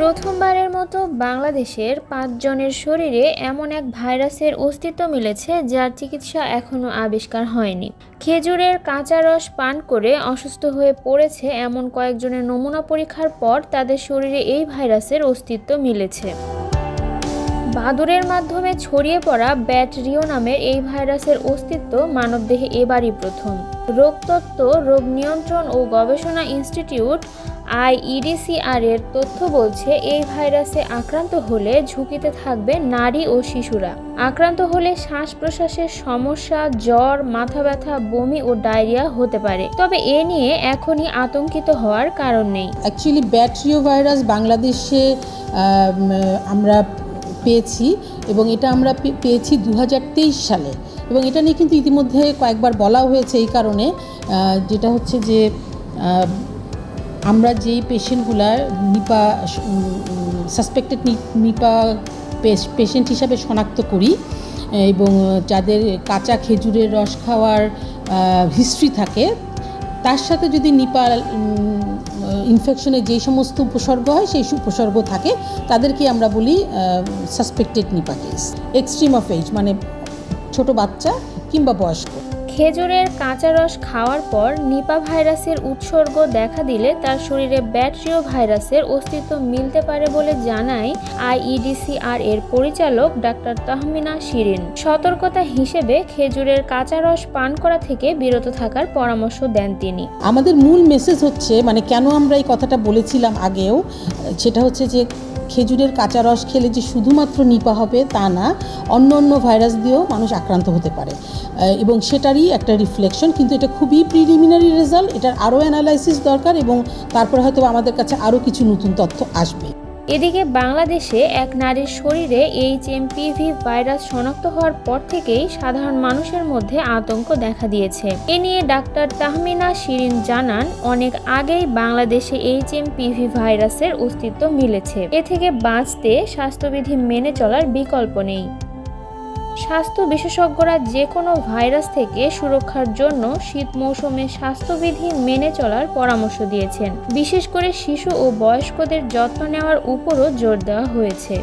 প্রথমবারের মতো বাংলাদেশের পাঁচজনের শরীরে এমন এক ভাইরাসের অস্তিত্ব মিলেছে যার চিকিৎসা এখনও আবিষ্কার হয়নি। খেজুরের কাঁচা রস পান করে অসুস্থ হয়ে পড়েছে এমন কয়েকজনের নমুনা পরীক্ষার পর তাদের শরীরে এই ভাইরাসের অস্তিত্ব মিলেছে। বাদুড়ের মাধ্যমে ছড়িয়ে পড়া ব্যাটরিও নামের এই ভাইরাসের অস্তিত্ব মানবদেহে এবারই প্রথম। রোগতত্ত্ব, রোগ নিয়ন্ত্রণ ও গবেষণা ইনস্টিটিউট আইইডিসিআর এর তথ্য বলছে, এই ভাইরাসে আক্রান্ত হলে ঝুঁকিতে থাকবে নারী ও শিশুরা। আক্রান্ত হলে শ্বাস প্রশ্বাসের সমস্যা, জ্বর, মাথা ব্যথা, বমি ও ডায়রিয়া হতে পারে। তবে এ নিয়ে এখনই আতঙ্কিত হওয়ার কারণ নেই। অ্যাকচুয়ালি ব্যাটরিও ভাইরাস বাংলাদেশে আমরা পেয়েছি এবং এটা আমরা পেয়েছি দু হাজার তেইশ সালে। এবং এটা নিয়ে কিন্তু ইতিমধ্যে কয়েকবার বলা হয়েছে এই কারণে যেটা হচ্ছে যে আমরা যেই পেশেন্টগুলার নিপা, সাসপেক্টেড নিপা পেশেন্ট হিসাবে শনাক্ত করি, এবং যাদের কাঁচা খেজুরের রস খাওয়ার হিস্ট্রি থাকে, তার সাথে যদি নিপা ইনফেকশনের যেই সমস্ত উপসর্গ হয়, সেই উপসর্গ থাকে। তাদেরকে আমরা বলি suspected Nipah case extreme of age মানে ছোট বাচ্চা কিংবা বয়স্ক। খেজুরের কাঁচা রস খাওয়ার পর নিপা ভাইরাসের উৎসর্গ দেখা দিলে তার শরীরে ব্যাটরিও ভাইরাসের অস্তিত্ব মিলতে পারে বলে জানায় আইইডিসিআর এর পরিচালক ডাক্তার তাহমিনা শিরিন। সতর্কতা হিসেবে খেজুরের কাঁচা রস পান করা থেকে বিরত থাকার পরামর্শ দেন তিনি। আমাদের মূল মেসেজ হচ্ছে মানে কেন আমরা এই কথাটা বলেছিলাম আগেও সেটা হচ্ছে যে খেজুরের কাঁচা রস খেলে যে শুধুমাত্র নিপা হবে তা না, অন্য অন্য ভাইরাস দিয়েও মানুষ আক্রান্ত হতে পারে। এবং সেটারই একটা রিফ্লেকশন কিন্তু এটা খুবই প্রিলিমিনারি রেজাল্ট এটার আরও অ্যানালাইসিস দরকার এবং তারপরে হয়তো আমাদের কাছে আরও কিছু নতুন তথ্য আসবে। এদিকে বাংলাদেশে এক নারীর শরীরে এইচ এমপিভি ভাইরাস শনাক্ত হওয়ার পর থেকেই সাধারণ মানুষের মধ্যে আতঙ্ক দেখা দিয়েছে। এ নিয়ে ডাক্তার তাহমিনা শিরিন জানান, অনেক আগেই বাংলাদেশে এইচ এমপিভি ভাইরাসের অস্তিত্ব মিলেছে। এ থেকে বাঁচতে স্বাস্থ্যবিধি মেনে চলার বিকল্প নেই। স্বাস্থ্য বিশেষজ্ঞরা যে কোনো ভাইরাস থেকে সুরক্ষার জন্য শীত মৌসুমে স্বাস্থ্যবিধি মেনে চলার পরামর্শ দিয়েছেন। বিশেষ করে শিশু ও বয়স্কদের যত্ন নেওয়ার উপরও জোর দেওয়া হয়েছে।